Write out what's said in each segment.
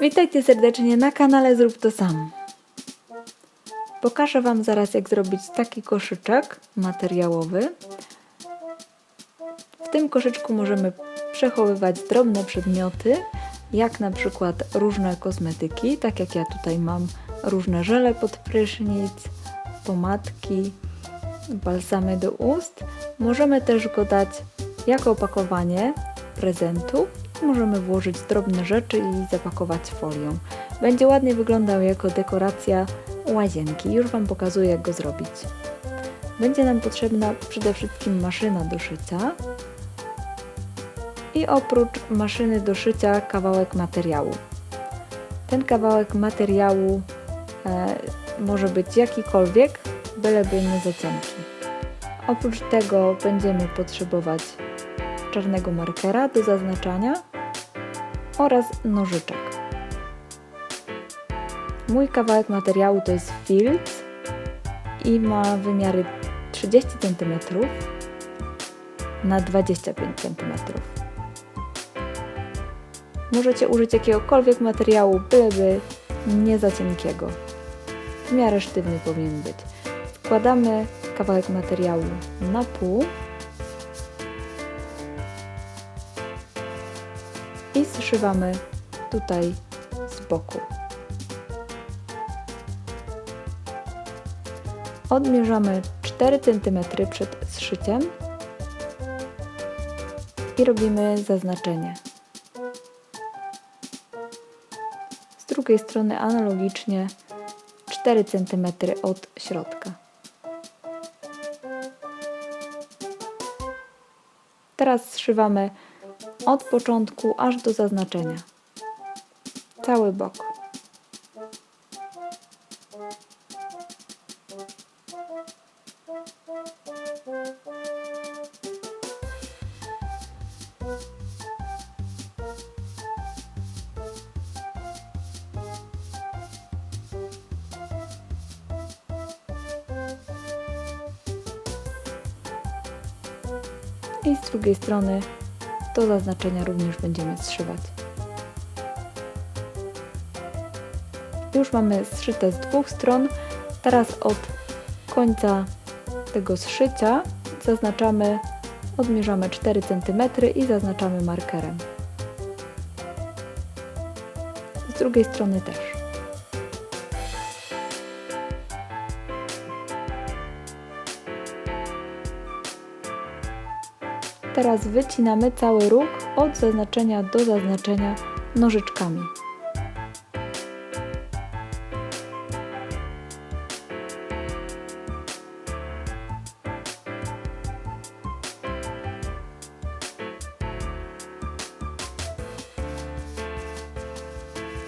Witajcie serdecznie na kanale Zrób to sam. Pokażę Wam zaraz jak zrobić taki koszyczek materiałowy. W tym koszyczku możemy przechowywać drobne przedmioty, jak na przykład różne kosmetyki, tak jak ja tutaj mam różne żele pod prysznic, pomadki, balsamy do ust. Możemy też go dać jako opakowanie prezentu. Możemy włożyć drobne rzeczy i zapakować folią. Będzie ładnie wyglądał jako dekoracja łazienki. Już Wam pokazuję jak go zrobić. Będzie nam potrzebna przede wszystkim maszyna do szycia i oprócz maszyny do szycia kawałek materiału. Ten kawałek materiału e, może być jakikolwiek, byleby nie za cienki. Oprócz tego będziemy potrzebować czarnego markera do zaznaczania oraz nożyczek. Mój kawałek materiału to jest filc i ma wymiary 30 cm na 25 cm. Możecie użyć jakiegokolwiek materiału, byleby nie za cienkiego. W miarę sztywny powinien być. Składamy kawałek materiału na pół i zszywamy tutaj z boku. Odmierzamy 4 cm przed zszyciem i robimy zaznaczenie. Z drugiej strony analogicznie 4 cm od środka. Teraz zszywamy od początku aż do zaznaczenia. Cały bok. I z drugiej strony do zaznaczenia również będziemy zszywać. Już mamy zszyte z dwóch stron. Teraz od końca tego zszycia zaznaczamy, odmierzamy 4 cm i zaznaczamy markerem. Z drugiej strony też. Teraz wycinamy cały róg od zaznaczenia do zaznaczenia nożyczkami.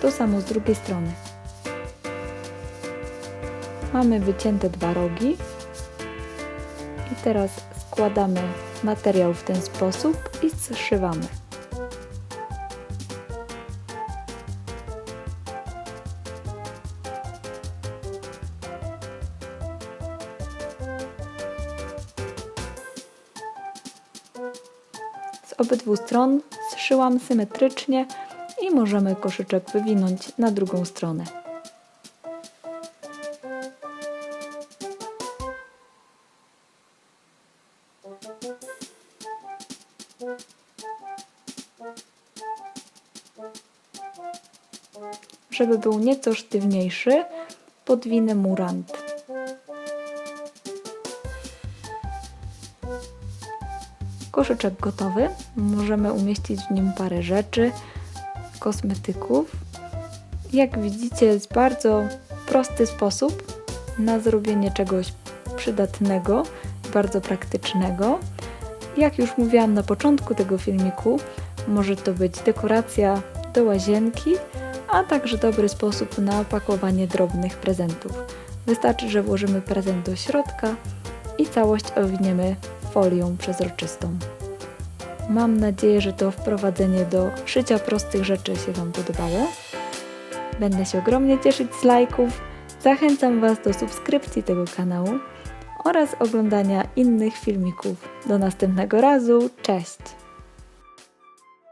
To samo z drugiej strony. Mamy wycięte dwa rogi i teraz składamy materiał w ten sposób i zszywamy. Z obydwu stron zszyłam symetrycznie i możemy koszyczek wywinąć na drugą stronę. Żeby był nieco sztywniejszy, podwinę mu rand. Koszyczek gotowy. Możemy umieścić w nim parę rzeczy, kosmetyków. Jak widzicie, jest bardzo prosty sposób na zrobienie czegoś przydatnego, bardzo praktycznego. Jak już mówiłam na początku tego filmiku, może to być dekoracja do łazienki, a także dobry sposób na opakowanie drobnych prezentów. Wystarczy, że włożymy prezent do środka i całość owiniemy folią przezroczystą. Mam nadzieję, że to wprowadzenie do szycia prostych rzeczy się Wam podobało. Będę się ogromnie cieszyć z lajków. Zachęcam Was do subskrypcji tego kanału oraz oglądania innych filmików. Do następnego razu. Cześć!